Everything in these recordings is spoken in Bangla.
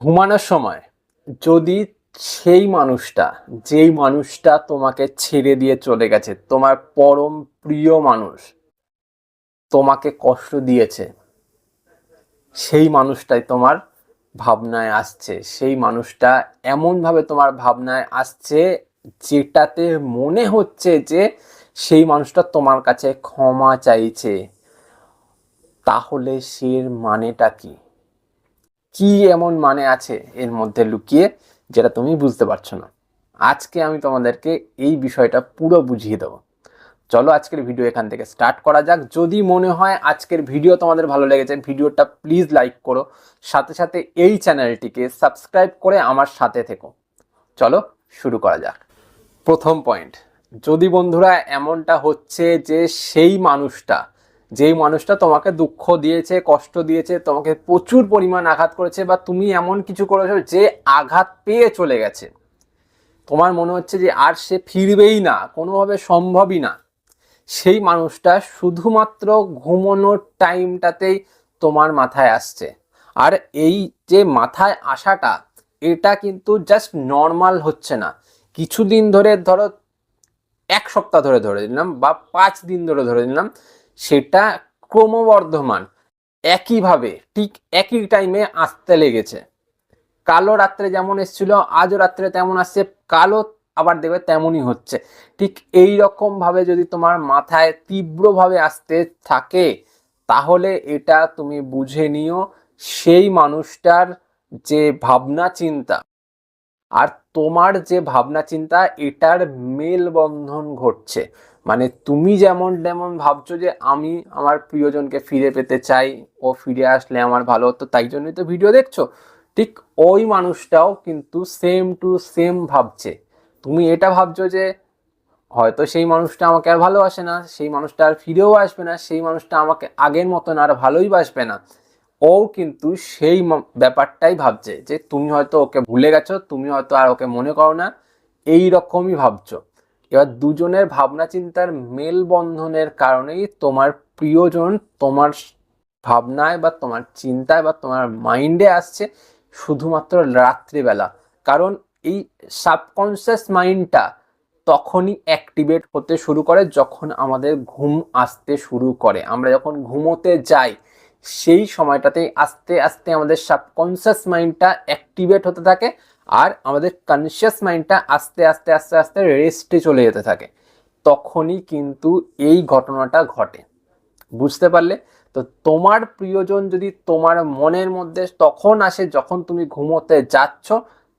ঘুমানোর সময় যদি সেই মানুষটা, যেই মানুষটা তোমাকে ছেড়ে দিয়ে চলে গেছে, তোমার পরম প্রিয় মানুষ তোমাকে কষ্ট দিয়েছে, সেই মানুষটাই তোমার ভাবনায় আসছে, সেই মানুষটা এমনভাবে তোমার ভাবনায় আসছে যেটাতে মনে হচ্ছে যে সেই মানুষটা তোমার কাছে ক্ষমা চাইছে, তাহলে সের মানেটা কি? কি এমন মানে আছে এর মধ্যে লুকিয়ে যেটা তুমি বুঝতে পারছ না? আজকে আমি তোমাদেরকে এই বিষয়টা পুরো বুঝিয়ে দেবো। চলো আজকের ভিডিও এখান থেকে স্টার্ট করা যাক। যদি মনে হয় আজকের ভিডিও তোমাদের ভালো লেগেছে, ভিডিওটা প্লিজ লাইক করো। সাথে সাথে এই চ্যানেলটিকে সাবস্ক্রাইব করে আমার সাথে থেকো। চলো শুরু করা যাক। প্রথম পয়েন্ট যদি বন্ধুরা এমনটা হচ্ছে যে সেই মানুষটা যেই মানুষটা তোমাকে দুঃখ দিয়েছে, কষ্ট দিয়েছে, তোমাকে প্রচুর পরিমাণ আঘাত করেছে বা তুমি এমন কিছু করেছ যে আঘাত পেয়ে চলে গেছে, তোমার মনে হচ্ছে যে আর সে ফিরবেই না, কোনোভাবে সম্ভবই না। সেই মানুষটা শুধুমাত্র ঘুমানোর টাইমটাতেই তোমার মাথায় আসছে। আর এই যে মাথায় আসাটা, এটা কিন্তু জাস্ট নর্মাল হচ্ছে না। কিছুদিন ধরে ধরো, এক সপ্তাহ ধরে ধরে নিলাম বা পাঁচ দিন ধরে ধরে নিলাম সেটা ক্রমবর্ধমান, একইভাবে ঠিক একই টাইমে আসতে লেগেছে। কালো রাত্রে যেমন এসেছিল, আজও রাত্রে তেমন আসছে, কালো আবার দেখবে তেমনই হচ্ছে। ঠিক এই ভাবে যদি তোমার মাথায় তীব্রভাবে আসতে থাকে, তাহলে এটা তুমি বুঝে নিও, সেই মানুষটার যে ভাবনা চিন্তা আর তোমার যে ভাবনা চিন্তা, এটার মেলবন্ধন ঘটছে। মানে তুমি যেমন যেমন ভাবছ যে আমি আমার প্রিয়জনকে ফিরে পেতে চাই, ও ফিরে আসলে আমার ভালো হতো, তাই জন্যই তো ভিডিও দেখছ। ঠিক ওই মানুষটাও কিন্তু সেম টু সেম ভাবছে। তুমি এটা ভাবছ যে হয়তো সেই মানুষটা আমাকে আর ভালোবাসে না, সেই মানুষটা আর ফিরেও আসবে না, সেই মানুষটা আমাকে আগের মতন আর ভালোই বাসবে না। ও কিন্তু সেই ব্যাপারটাই ভাবছে যে তুমি হয়তো ওকে ভুলে গেছো, তুমি হয়তো আর ওকে মনে করো না, এই রকমই ভাবছ। এবার দুজনের ভাবনা চিন্তার মেলবন্ধনের কারণেই তোমার প্রিয়জন তোমার ভাবনায় বা তোমার চিন্তায় বা তোমার মাইন্ডে আসছে শুধুমাত্র রাত্রিবেলা। কারণ এই সাবকনসিয়াস মাইন্ডটা তখনই অ্যাক্টিভেট হতে শুরু করে যখন আমাদের ঘুম আসতে শুরু করে। আমরা যখন ঘুমোতে যাই সেই সময়টাতেই আস্তে আস্তে আমাদের সাবকনসিয়াস মাইন্ডটা অ্যাক্টিভেট হতে থাকে আর আমাদের কনসিয়াস মাইন্ডটা আস্তে আস্তে আস্তে আস্তে রেস্টে চলে যেতে থাকে। তখনই কিন্তু এই ঘটনাটা ঘটে। বুঝতে পারলে? তো তোমার প্রিয়জন যদি তোমার মনের মধ্যে তখন আসে যখন তুমি ঘুমোতে যাচ্ছ,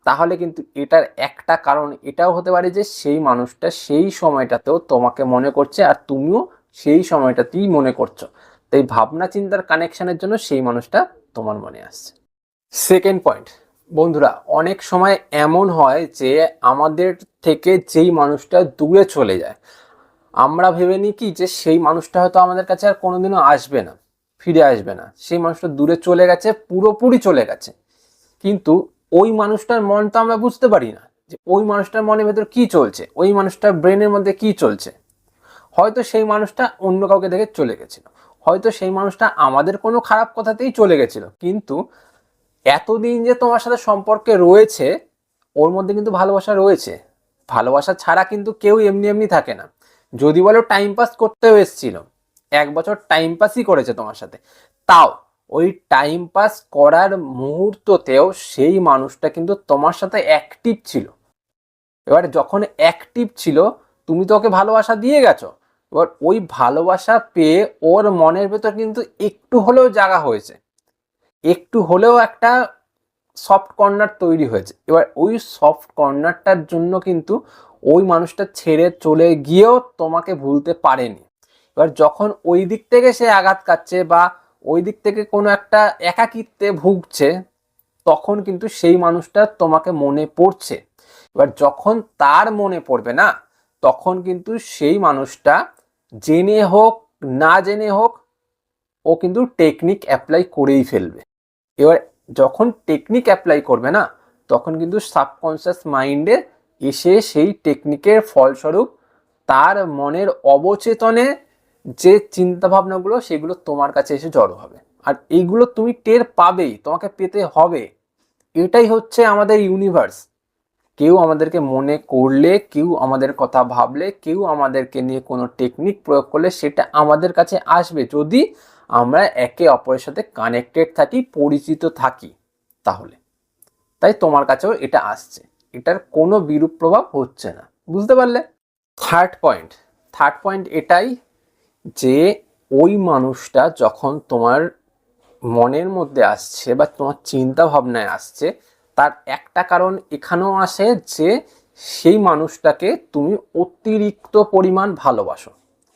তাহলে কিন্তু এটার একটা কারণ এটাও হতে পারে যে সেই মানুষটা সেই সময়টাতেও তোমাকে মনে করছে আর তুমিও সেই সময়টাতেই মনে করছ। তো এই ভাবনা চিন্তার কানেকশনের জন্য সেই মানুষটা তোমার মনে আসছে। সেকেন্ড পয়েন্ট বন্ধুরা, অনেক সময় এমন হয় যে আমাদের থেকে যেই মানুষটা দূরে চলে যায়, আমরা ভেবে নিই কি যে সেই মানুষটা হয়তো আমাদের কাছে আর কোনোদিনও আসবে না, ফিরে আসবে না। সেই মানুষটা দূরে চলে গেছে, পুরোপুরি চলে গেছে। কিন্তু ওই মানুষটার মন তো আমরা বুঝতে পারি না যে ওই মানুষটার মনের ভেতর কি চলছে, ওই মানুষটার ব্রেনের মধ্যে কি চলছে। হয়তো সেই মানুষটা অন্য কাউকে দেখে চলে গেছিল। হয়তো সেই মানুষটা আমাদের কোনো খারাপ কথাতেই চলে গেছিল। কিন্তু এতদিন যে তোমার সাথে সম্পর্কে রয়েছে, ওর মধ্যে কিন্তু ভালোবাসা রয়েছে। ভালোবাসা ছাড়া কিন্তু কেউ এমনি এমনি থাকে না। যদি বলো টাইম পাস করতেও এসেছিল, এক বছর টাইম পাসই করেছে তোমার সাথে। তাও ওই টাইম পাস করার মুহূর্ততেও সেই মানুষটা কিন্তু তোমার সাথে অ্যাক্টিভ ছিল। এবার যখন অ্যাক্টিভ ছিল, তুমি তো ওকে ভালোবাসা দিয়ে গেছো। এবার ওই ভালোবাসা পেয়ে ওর মনের ভেতর কিন্তু একটু হলেও জায়গা হয়েছে। একটু হলেও একটা সফট কর্নার তৈরি হয়েছে। এবার ওই সফট কর্নারটার জন্য কিন্তু ওই মানুষটা ছেড়ে চলে গিয়েও তোমাকে ভুলতে পারেনি। এবার যখন ওই দিক থেকে সে আঘাত কাটছে বা ওই দিক থেকে কোনো একটা একাকিত্বে ভুগছে, তখন কিন্তু সেই মানুষটা তোমাকে মনে পড়ছে। এবার যখন তার মনে পড়বে না, তখন কিন্তু সেই মানুষটা জেনে হোক, না জেনে হোক, ও কিন্তু টেকনিক অ্যাপ্লাই করেই ফেলবে। এবার যখন টেকনিক অ্যাপ্লাই করবে না, তখন কিন্তু সাবকনসিয়াস মাইন্ডে এসে সেই টেকনিকের ফলস্বরূপ তার মনের অবচেতনে যে চিন্তাভাবনাগুলো, সেগুলো তোমার কাছে এসে জড়ো হবে। আর এইগুলো তুমি টের পাবেই, তোমাকে পেতে হবে। এটাই হচ্ছে আমাদের ইউনিভার্স কেউ আমাদেরকে মনে করলে, কেউ আমাদের কথা ভাবলে, কেউ আমাদেরকে নিয়ে কোনো টেকনিক প্রয়োগ করলে সেটা আমাদের কাছে আসবে যদি আমরা একে অপরের সাথে কানেক্টেড থাকি, পরিচিত থাকি তাহলে। তাই তোমার কাছেও এটা আসছে। এটার কোনো বিরূপ প্রভাব হচ্ছে না। বুঝতে পারলে? থার্ড পয়েন্ট থার্ড পয়েন্ট এটাই যে ওই মানুষটা যখন তোমার মনের মধ্যে আসছে বা তোমার চিন্তা ভাবনায় আসছে তার একটা কারণ এখানেও আসে যে সেই মানুষটাকে তুমি অতিরিক্ত পরিমাণ ভালোবাসো,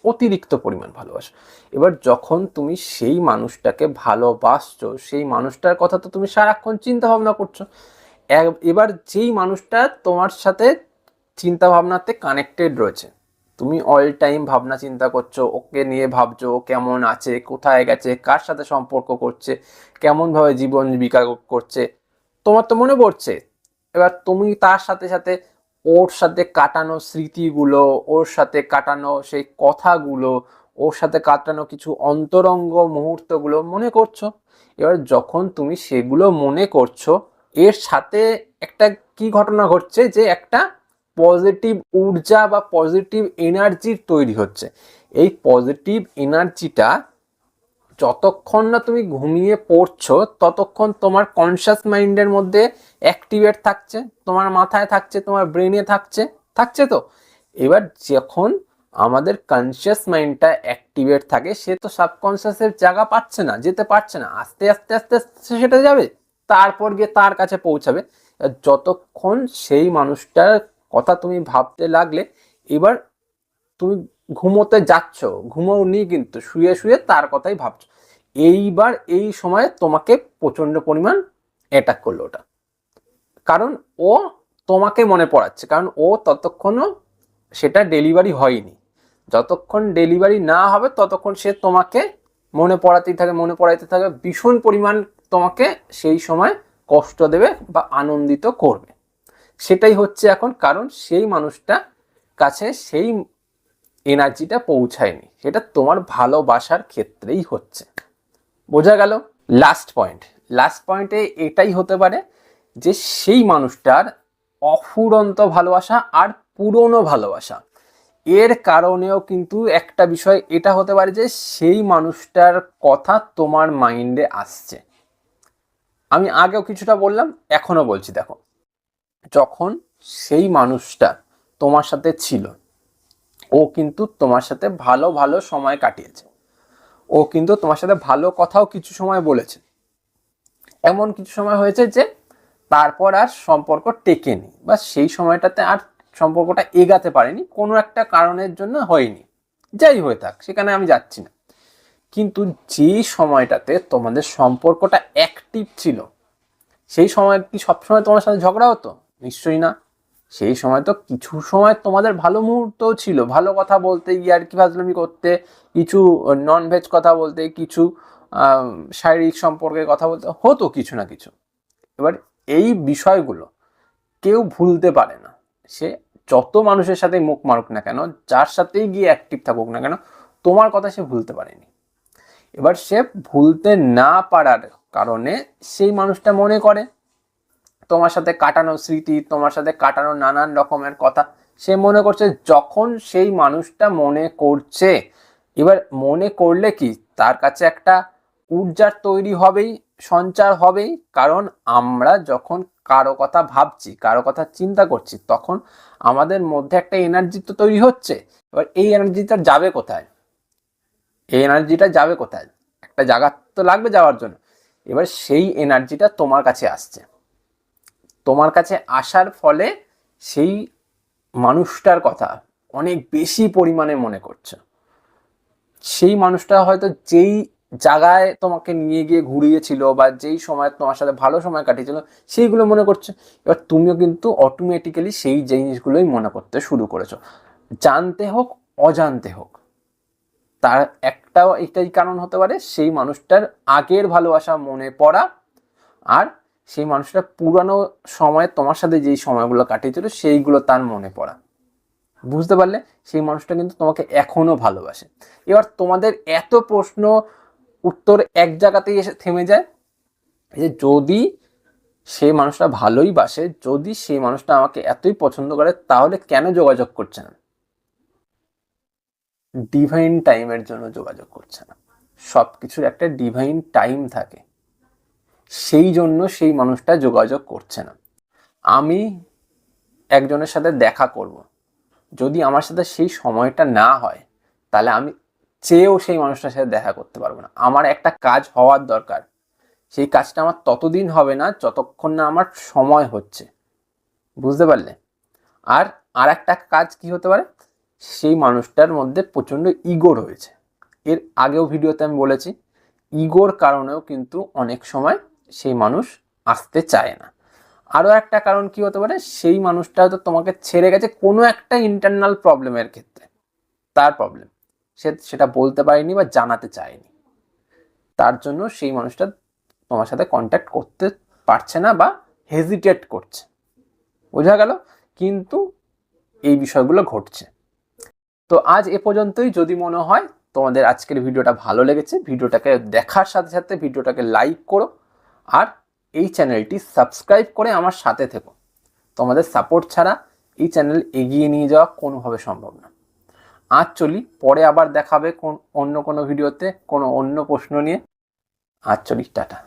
অতিরিক্ত পরিমাণ ভালোবাসো। এবার যখন তুমি সেই মানুষটাকে ভালোবাসছো, সেই মানুষটার কথা তো তুমি সারাক্ষণ চিন্তা ভাবনা করছ এবার যেই মানুষটা তোমার সাথে চিন্তা ভাবনাতে কানেক্টেড রয়েছে, তুমি অল টাইম ভাবনা চিন্তা করছ, ওকে নিয়ে ভাবছ কেমন আছে, কোথায় গেছে, কার সাথে সম্পর্ক করছে, কেমনভাবে জীবন জীবিকা করছে তোমার তো মনে পড়ছে? এবার তুমি তার সাথে সাথে ওর সাথে কাটানো স্মৃতিগুলো, ওর সাথে কাটানো সেই কথাগুলো, ওর সাথে কাটানো কিছু অন্তরঙ্গ মুহূর্তগুলো মনে করছ? এবার যখন তুমি সেগুলো মনে করছ, এর সাথে একটা কি ঘটনা ঘটছে যে একটা পজিটিভ ঊর্জা বা পজিটিভ এনার্জির তৈরি হচ্ছে। এই পজিটিভ এনার্জিটা যতক্ষণ না তুমি ঘুমিয়ে পড়ছো, ততক্ষণ তোমার কনসিয়াস মাইন্ডের মধ্যে অ্যাক্টিভেট থাকছে, তোমার মাথায় থাকছে, তোমার ব্রেনে থাকছে থাকছে তো। এবার যখন আমাদের কনসিয়াস মাইন্ডটা অ্যাক্টিভেট থাকে, সে তো সাবকনসিয়াসের জায়গা পাচ্ছে না, যেতে পারছে না, আস্তে আস্তে আস্তে আস্তে সেটা যাবে, তারপর গিয়ে তার কাছে পৌঁছাবে। যতক্ষণ সেই মানুষটার কথা তুমি ভাবতে লাগলে, এবার তুমি ঘুমোতে যাচ্ছ ঘুমোনি কিন্তু, শুয়ে শুয়ে তার কথাই ভাবছ। এইবার এই সময় তোমাকে প্রচণ্ড পরিমাণ অ্যাটাক করল ওটা। কারণ ও তোমাকে মনে পড়াচ্ছে, কারণ ও ততক্ষণও সেটা ডেলিভারি হয়নি। যতক্ষণ ডেলিভারি না হবে, ততক্ষণ সে তোমাকে মনে পড়াতেই থাকে মনে পড়াইতে থাকে ভীষণ পরিমাণ তোমাকে সেই সময় কষ্ট দেবে বা আনন্দিত করবে। সেটাই হচ্ছে এখন, কারণ সেই মানুষটা কাছে সেই এনার্জিটা পৌঁছায়নি। সেটা তোমার ভালোবাসার ক্ষেত্রেই হচ্ছে। বোঝা গেল? লাস্ট পয়েন্ট লাস্ট পয়েন্টে এটাই হতে পারে যে সেই মানুষটার অফুরন্ত ভালোবাসা আর পুরনো ভালোবাসা। এর কারণেও কিন্তু একটা বিষয়, এটা হতে পারে যে সেই মানুষটার কথা তোমার মাইন্ডে আসছে। আমি আগেও কিছুটা বললাম এখনও বলছি, দেখো। যখন সেই মানুষটা তোমার সাথে ছিল ও কিন্তু তোমার সাথে ভালো ভালো সময় কাটিয়েছে। ও কিন্তু তোমার সাথে ভালো কথাও কিছু সময় বলেছে। এমন কিছু সময় হয়েছে যে তারপর আর সম্পর্ক টেকেনি বা সেই সময়টাতে আর সম্পর্কটা এগাতে পারেনি, কোনো একটা কারণের জন্য হয়নি। যাই হয়ে থাক, সেখানে আমি যাচ্ছি না। কিন্তু যে সময়টাতে তোমাদের সম্পর্কটা অ্যাক্টিভ ছিল, সেই সময় কি সবসময় তোমার সাথে ঝগড়া হতো? নিশ্চয়ই না। সেই সময় তো কিছু সময় তোমাদের ভালো মুহূর্তও ছিল। ভালো কথা বলতে গিয়ে আর কি ফাজলামি করতে, কিছু নন ভেজ কথা বলতে, কিছু শারীরিক সম্পর্কে কথা বলতে, হতো কিছু না কিছু। এবার এই বিষয়গুলো কেউ ভুলতে পারে না। সে যত মানুষের সাথে মুখ মারুক না কেন, যার সাথেই গিয়ে অ্যাক্টিভ থাকুক না কেন, তোমার কথা সে ভুলতে পারেনি। এবার সে ভুলতে না পারার কারণে সেই মানুষটা মনে করে। তোমার সাথে কাটানো স্মৃতি, তোমার সাথে কাটানো নানান রকমের কথা। সে মনে করছে যখন সেই মানুষটা মনে করছে, এবার মনে করলে কি? তার কাছে একটা ঊর্জার তৈরি হবেই, সঞ্চার হবেই, কারণ আমরা যখন কারও কথা ভাবছি, কারও কথা চিন্তা করছি, তখন আমাদের মধ্যে একটা এনার্জি তো তৈরি হচ্ছে। এবার এই এনার্জিটা যাবে কোথায়? এই এনার্জিটা যাবে কোথায়? একটা জায়গা তো লাগবে যাওয়ার জন্য। এবার সেই এনার্জিটা তোমার কাছে আসছে। তোমার কাছে আসার ফলে সেই মানুষটার কথা অনেক বেশি পরিমাণে মনে করছে। সেই মানুষটা হয়তো যেই জায়গায় তোমাকে নিয়ে গিয়ে ঘুরিয়েছিল বা যেই সময় তোমার সাথে ভালো সময় কাটিয়েছিল, সেইগুলো মনে করছে। এবার তুমিও কিন্তু অটোমেটিক্যালি সেই জিনিসগুলোই মনে করতে শুরু করেছ। জানতে হোক, অজান্তে হোক, তার একটাও এটাই কারণ হতে পারে, সেই মানুষটার আগের ভালোবাসা মনে পড়া আর সেই মানুষটা পুরানো সময়ে তোমার সাথে যেই সময়গুলো কাটিয়েছিল, সেইগুলো তার মনে পড়া। বুঝতে পারলে? সেই মানুষটা কিন্তু তোমাকে এখনও ভালোবাসে। এবার তোমাদের এত প্রশ্ন, উত্তর এক জায়গাতেই এসে থেমে যায় যে যদি সেই মানুষটা ভালোই বাসে, যদি সেই মানুষটা আমাকে এতই পছন্দ করে, তাহলে কেন যোগাযোগ করছে না? ডিভাইন টাইমের জন্য যোগাযোগ করছে না। সব কিছুর একটা ডিভাইন টাইম থাকে। সেই জন্য সেই মানুষটা যোগাযোগ করছে না। আমি একজনের সাথে দেখা করব। যদি আমার সাথে সেই সময়টা না হয়, তাহলে আমি চেয়েও সেই মানুষটার সাথে দেখা করতে পারব না। আমার একটা কাজ হওয়ার দরকার। সেই কাজটা আমার ততদিন হবে না যতক্ষণ না আমার সময় হচ্ছে। বুঝতে পারলে? আর আর একটা কাজ কি হতে পারে? সেই মানুষটার মধ্যে প্রচণ্ড ইগো রয়েছে। এর আগেও ভিডিওতে আমি বলেছি, ইগোর কারণেও কিন্তু অনেক সময় সেই মানুষ আসতে চায় না। আরও একটা কারণ কি হতে পারে? সেই মানুষটা হয়তো তোমাকে ছেড়ে গেছে কোনো একটা ইন্টারনাল প্রবলেমের ক্ষেত্রে। তার প্রবলেম সে সেটা বলতে পারেনি বা জানাতে চায়নি। তার জন্য সেই মানুষটা তোমার সাথে কন্ট্যাক্ট করতে পারছে না বা হেজিটেট করছে। বোঝা গেল? কিন্তু এই বিষয়গুলো ঘটছে। তো আজ এ পর্যন্তই। যদি মনে হয় তোমাদের আজকের ভিডিওটা ভালো লেগেছে, ভিডিওটাকে দেখার সাথে সাথে ভিডিওটাকে লাইক করো। আর এই চ্যানেলটি সাবস্ক্রাইব করে আমার সাথে থেকো। তোমাদের সাপোর্ট ছাড়া এই চ্যানেল এগিয়ে নিয়ে যাওয়া কোনোভাবে সম্ভব না। আজ চলি, পরে আবার দেখাবে কোন অন্য কোনো ভিডিওতে, কোনো অন্য প্রশ্ন নিয়ে। আজ চলি, টাটা।